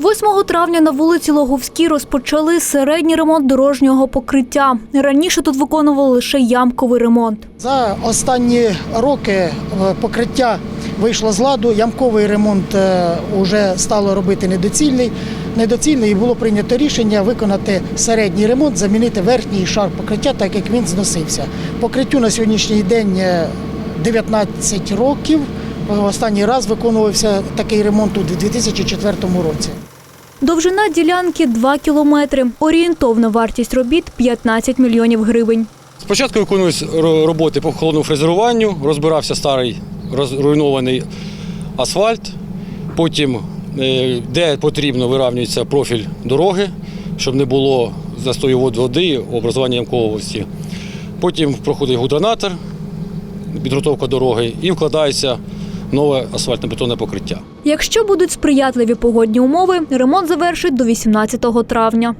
8 травня на вулиці Логовській розпочали середній ремонт дорожнього покриття. Раніше тут виконували лише ямковий ремонт. За останні роки е, покриття вийшло з ладу, ямковий ремонт вже стало робити недоцільний. Недоцільний і було прийнято рішення виконати середній ремонт, замінити верхній шар покриття, так як він зносився. Покриттю на сьогоднішній день е, 19 років. Останній раз виконувався такий ремонт у 2004 році. Довжина ділянки 2 кілометри. Орієнтовна вартість робіт 15 мільйонів гривень. Спочатку виконувалися роботи по холодному фрезеруванню, розбирався старий розруйнований асфальт. Потім, е, де потрібно, вирівнюється профіль дороги, щоб не було застою вод- води, образування ямковості. Потім проходить гудронатор, підготовка дороги і вкладається нове асфальтно-бетонне покриття. Якщо будуть сприятливі погодні умови, ремонт завершить до 18 травня.